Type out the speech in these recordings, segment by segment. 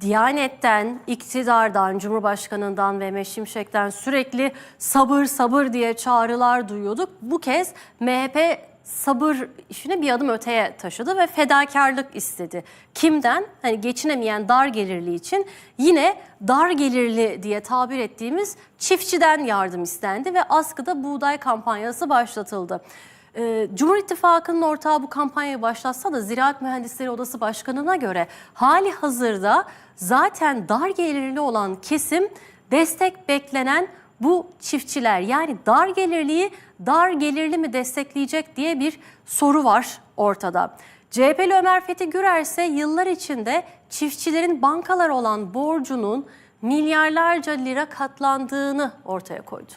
Diyanet'ten, iktidardan, Cumhurbaşkanı'ndan ve Mehmet sürekli sabır sabır diye çağrılar duyuyorduk. Bu kez MHP sabır işini bir adım öteye taşıdı ve fedakarlık istedi. Kimden? Hani geçinemeyen dar gelirli için yine dar gelirli diye tabir ettiğimiz çiftçiden yardım istendi ve askıda buğday kampanyası başlatıldı. Ee, Cumhur İttifakı'nın ortağı bu kampanyayı başlatsa da Ziraat Mühendisleri Odası Başkanı'na göre hali hazırda zaten dar gelirli olan kesim destek beklenen bu çiftçiler yani dar gelirliyi dar gelirli mi destekleyecek diye bir soru var ortada. CHP'li Ömer Fethi Gürer ise yıllar içinde çiftçilerin bankalar olan borcunun milyarlarca lira katlandığını ortaya koydu.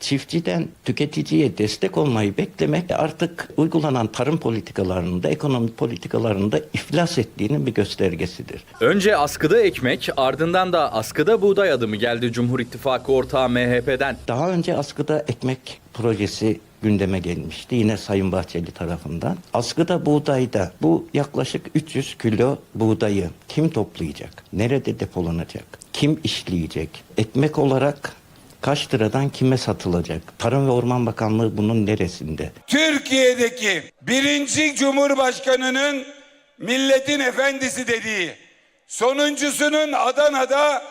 Çiftçiden tüketiciye destek olmayı beklemek artık uygulanan tarım politikalarında, ekonomi politikalarında iflas ettiğinin bir göstergesidir. Önce askıda ekmek, ardından da askıda buğday adımı geldi Cumhur İttifakı ortağı MHP'den. Daha önce askıda ekmek projesi gündeme gelmişti yine Sayın Bahçeli tarafından. Askıda buğdayda bu yaklaşık 300 kilo buğdayı kim toplayacak? Nerede depolanacak? Kim işleyecek? Ekmek olarak kaç liradan kime satılacak? Tarım ve Orman Bakanlığı bunun neresinde? Türkiye'deki birinci cumhurbaşkanının milletin efendisi dediği sonuncusunun Adana'da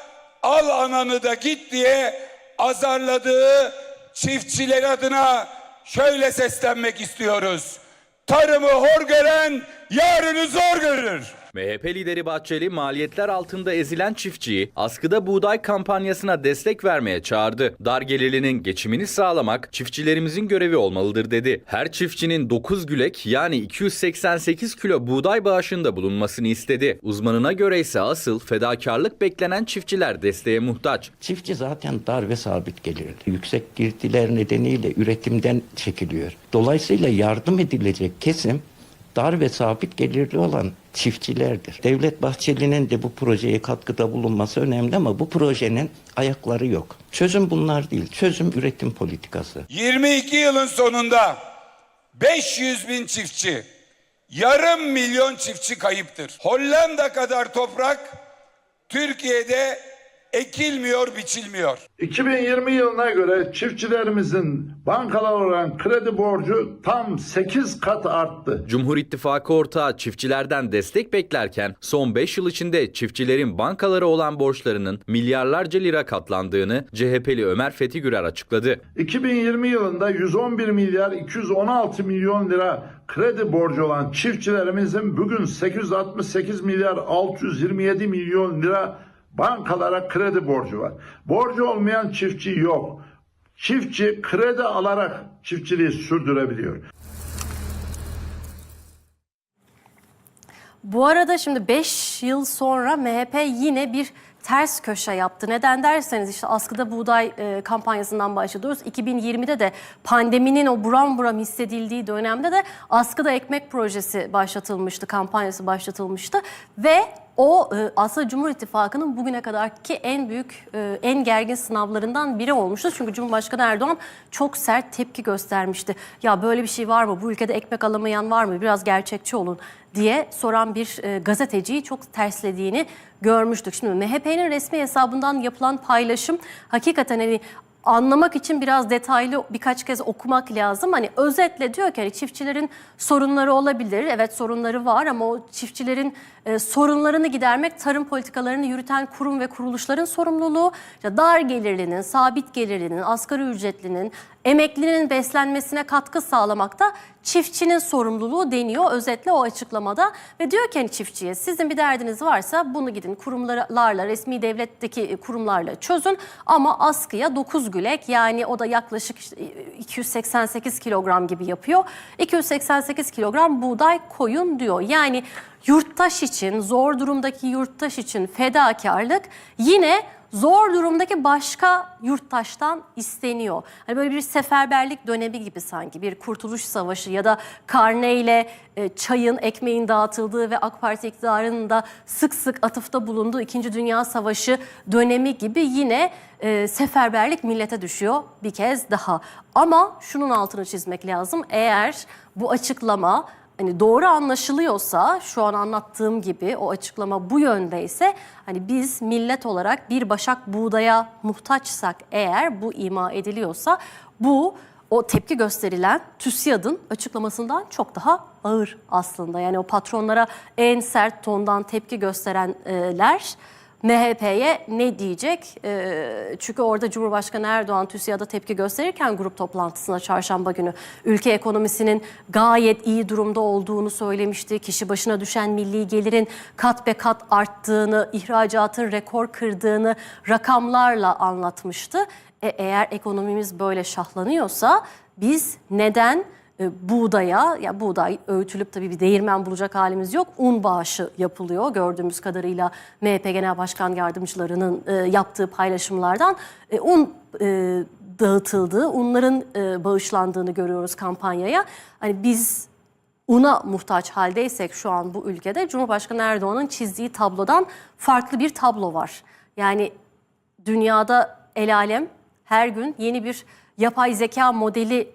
al ananı da git diye azarladığı çiftçiler adına şöyle seslenmek istiyoruz. Tarımı hor gören yarını zor görür. MHP lideri Bahçeli maliyetler altında ezilen çiftçiyi askıda buğday kampanyasına destek vermeye çağırdı. Dar gelirlinin geçimini sağlamak çiftçilerimizin görevi olmalıdır dedi. Her çiftçinin 9 gülek yani 288 kilo buğday bağışında bulunmasını istedi. Uzmanına göre ise asıl fedakarlık beklenen çiftçiler desteğe muhtaç. Çiftçi zaten dar ve sabit gelirli. Yüksek girdiler nedeniyle üretimden çekiliyor. Dolayısıyla yardım edilecek kesim dar ve sabit gelirli olan çiftçilerdir. Devlet Bahçeli'nin de bu projeye katkıda bulunması önemli ama bu projenin ayakları yok. Çözüm bunlar değil. Çözüm üretim politikası. 22 yılın sonunda 500 bin çiftçi, yarım milyon çiftçi kayıptır. Hollanda kadar toprak Türkiye'de ekilmiyor, biçilmiyor. 2020 yılına göre çiftçilerimizin bankalar olan kredi borcu tam 8 kat arttı. Cumhur İttifakı ortağı çiftçilerden destek beklerken son 5 yıl içinde çiftçilerin bankalara olan borçlarının milyarlarca lira katlandığını CHP'li Ömer Fethi Gürer açıkladı. 2020 yılında 111 milyar 216 milyon lira kredi borcu olan çiftçilerimizin bugün 868 milyar 627 milyon lira bankalara kredi borcu var. Borcu olmayan çiftçi yok. Çiftçi kredi alarak çiftçiliği sürdürebiliyor. Bu arada şimdi 5 yıl sonra MHP yine bir ters köşe yaptı. Neden derseniz işte askıda buğday e, kampanyasından başlıyoruz. 2020'de de pandeminin o buram buram hissedildiği dönemde de askıda ekmek projesi başlatılmıştı, kampanyası başlatılmıştı ve o e, aslında Cumhur İttifakı'nın bugüne kadarki en büyük, e, en gergin sınavlarından biri olmuştu. Çünkü Cumhurbaşkanı Erdoğan çok sert tepki göstermişti. Ya böyle bir şey var mı? Bu ülkede ekmek alamayan var mı? Biraz gerçekçi olun diye soran bir e, gazeteciyi çok terslediğini görmüştük. Şimdi MHP'nin resmi hesabından yapılan paylaşım hakikaten hani anlamak için biraz detaylı birkaç kez okumak lazım. Hani özetle diyor ki hani çiftçilerin sorunları olabilir. Evet sorunları var ama o çiftçilerin e, sorunlarını gidermek tarım politikalarını yürüten kurum ve kuruluşların sorumluluğu. İşte dar gelirlinin, sabit gelirlinin, asgari ücretlinin, emeklinin beslenmesine katkı sağlamakta çiftçinin sorumluluğu deniyor özetle o açıklamada. Ve diyor ki hani çiftçiye sizin bir derdiniz varsa bunu gidin kurumlarla, resmi devletteki kurumlarla çözün. Ama askıya 9 gülek yani o da yaklaşık işte 288 kilogram gibi yapıyor. 288 kilogram buğday koyun diyor. Yani yurttaş için, zor durumdaki yurttaş için fedakarlık yine zor durumdaki başka yurttaştan isteniyor. Hani böyle bir seferberlik dönemi gibi sanki bir kurtuluş savaşı ya da karneyle e, çayın, ekmeğin dağıtıldığı ve AK Parti iktidarının da sık sık atıfta bulunduğu 2. Dünya Savaşı dönemi gibi yine e, seferberlik millete düşüyor bir kez daha. Ama şunun altını çizmek lazım. Eğer bu açıklama hani doğru anlaşılıyorsa şu an anlattığım gibi o açıklama bu yöndeyse hani biz millet olarak bir başak buğdaya muhtaçsak eğer bu ima ediliyorsa bu o tepki gösterilen TÜSİAD'ın açıklamasından çok daha ağır aslında. Yani o patronlara en sert tondan tepki gösterenler MHP'ye ne diyecek? Ee, çünkü orada Cumhurbaşkanı Erdoğan TÜSİAD'a tepki gösterirken grup toplantısına çarşamba günü ülke ekonomisinin gayet iyi durumda olduğunu söylemişti. Kişi başına düşen milli gelirin kat be kat arttığını, ihracatın rekor kırdığını rakamlarla anlatmıştı. E, eğer ekonomimiz böyle şahlanıyorsa biz neden e, buğdaya, ya buğday öğütülüp tabii bir değirmen bulacak halimiz yok. Un bağışı yapılıyor gördüğümüz kadarıyla MHP Genel Başkan Yardımcılarının e, yaptığı paylaşımlardan e, un e, dağıtıldığı, unların e, bağışlandığını görüyoruz kampanyaya. Hani biz una muhtaç haldeysek şu an bu ülkede Cumhurbaşkanı Erdoğan'ın çizdiği tablodan farklı bir tablo var. Yani dünyada el alem her gün yeni bir yapay zeka modeli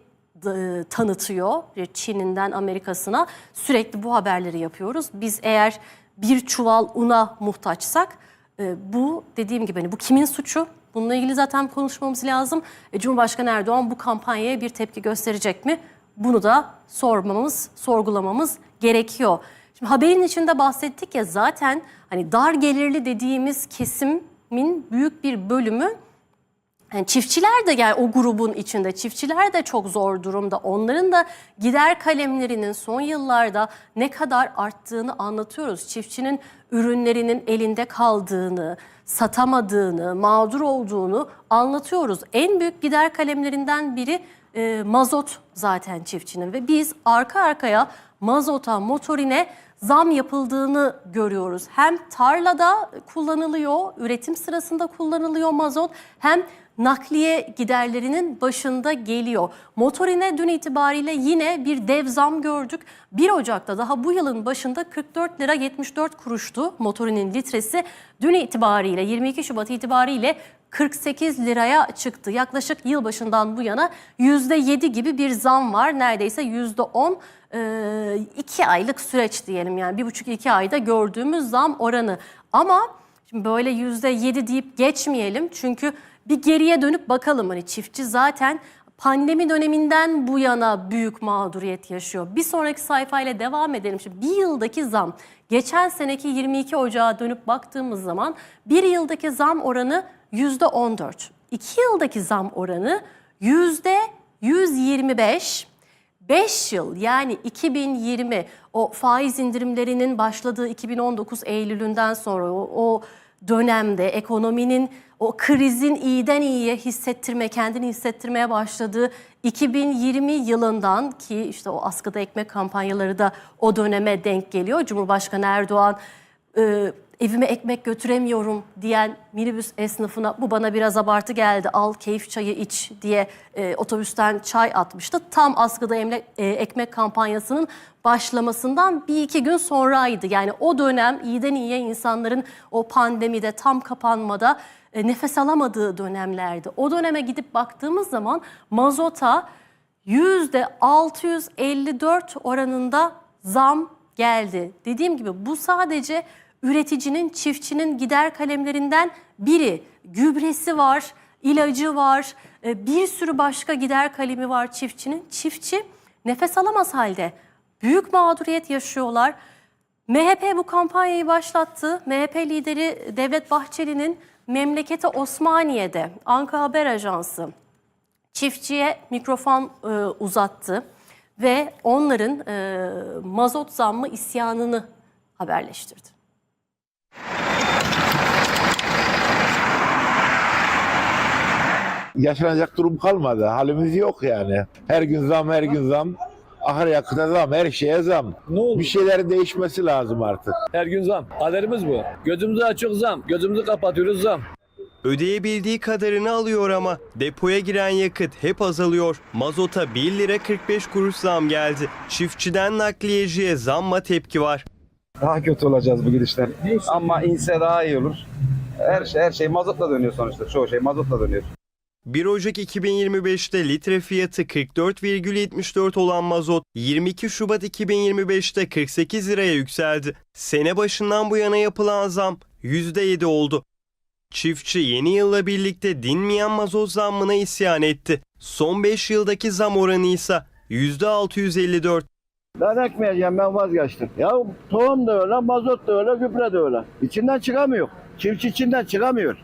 tanıtıyor. Çin'inden Amerika'sına sürekli bu haberleri yapıyoruz. Biz eğer bir çuval una muhtaçsak e, bu dediğim gibi hani bu kimin suçu? Bununla ilgili zaten konuşmamız lazım. E, Cumhurbaşkanı Erdoğan bu kampanyaya bir tepki gösterecek mi? Bunu da sormamız, sorgulamamız gerekiyor. Şimdi haberin içinde bahsettik ya zaten hani dar gelirli dediğimiz kesimin büyük bir bölümü yani çiftçiler de yani o grubun içinde çiftçiler de çok zor durumda. Onların da gider kalemlerinin son yıllarda ne kadar arttığını anlatıyoruz. Çiftçinin ürünlerinin elinde kaldığını, satamadığını, mağdur olduğunu anlatıyoruz. En büyük gider kalemlerinden biri e, mazot zaten çiftçinin ve biz arka arkaya mazota, motorine zam yapıldığını görüyoruz. Hem tarlada kullanılıyor, üretim sırasında kullanılıyor mazot hem nakliye giderlerinin başında geliyor. Motorine dün itibariyle yine bir dev zam gördük. 1 Ocak'ta daha bu yılın başında 44 lira 74 kuruştu motorinin litresi. Dün itibariyle 22 Şubat itibariyle 48 liraya çıktı. Yaklaşık yılbaşından bu yana %7 gibi bir zam var. Neredeyse %10 e, iki aylık süreç diyelim yani bir buçuk iki ayda gördüğümüz zam oranı. Ama şimdi böyle %7 deyip geçmeyelim çünkü bir geriye dönüp bakalım hani çiftçi zaten pandemi döneminden bu yana büyük mağduriyet yaşıyor. Bir sonraki sayfayla devam edelim. Şimdi bir yıldaki zam geçen seneki 22 Ocağı dönüp baktığımız zaman bir yıldaki zam oranı yüzde 14. İki yıldaki zam oranı yüzde 125. 5 yıl yani 2020 o faiz indirimlerinin başladığı 2019 Eylül'ünden sonra o, o dönemde ekonominin o krizin iyiden iyiye hissettirme, kendini hissettirmeye başladığı 2020 yılından ki işte o askıda ekmek kampanyaları da o döneme denk geliyor. Cumhurbaşkanı Erdoğan e, evime ekmek götüremiyorum diyen minibüs esnafına bu bana biraz abartı geldi al keyif çayı iç diye e, otobüsten çay atmıştı. Tam askıda emle, e, ekmek kampanyasının başlamasından bir iki gün sonraydı. Yani o dönem iyiden iyiye insanların o pandemide tam kapanmada e, nefes alamadığı dönemlerdi. O döneme gidip baktığımız zaman mazota yüzde 654 oranında zam geldi. Dediğim gibi bu sadece üreticinin, çiftçinin gider kalemlerinden biri. Gübresi var, ilacı var, e, bir sürü başka gider kalemi var çiftçinin. Çiftçi nefes alamaz halde. Büyük mağduriyet yaşıyorlar. MHP bu kampanyayı başlattı. MHP lideri Devlet Bahçeli'nin memleketi Osmaniye'de Anka Haber Ajansı çiftçiye mikrofon e, uzattı ve onların e, mazot zammı isyanını haberleştirdi. Yaşanacak durum kalmadı. Halimiz yok yani. Her gün zam, her gün zam. Akaryakıta zam, her şeye zam. Ne oldu? Bir şeylerin değişmesi lazım artık. Her gün zam. Kaderimiz bu. Gözümüzü açık zam. Gözümüzü kapatıyoruz zam. Ödeyebildiği kadarını alıyor ama depoya giren yakıt hep azalıyor. Mazota 1 lira 45 kuruş zam geldi. Çiftçiden nakliyeciye zamma tepki var. Daha kötü olacağız bu gidişten. Ama inse daha iyi olur. Her şey her şey mazotla dönüyor sonuçta. Çoğu şey mazotla dönüyor. 1 Ocak 2025'te litre fiyatı 44,74 olan mazot 22 Şubat 2025'te 48 liraya yükseldi. Sene başından bu yana yapılan zam %7 oldu. Çiftçi yeni yılla birlikte dinmeyen mazot zammına isyan etti. Son 5 yıldaki zam oranı ise %654. Ben ekmeyeceğim ben vazgeçtim. Ya tohum da öyle, mazot da öyle, gübre de öyle. İçinden çıkamıyor. Çiftçi içinden çıkamıyor.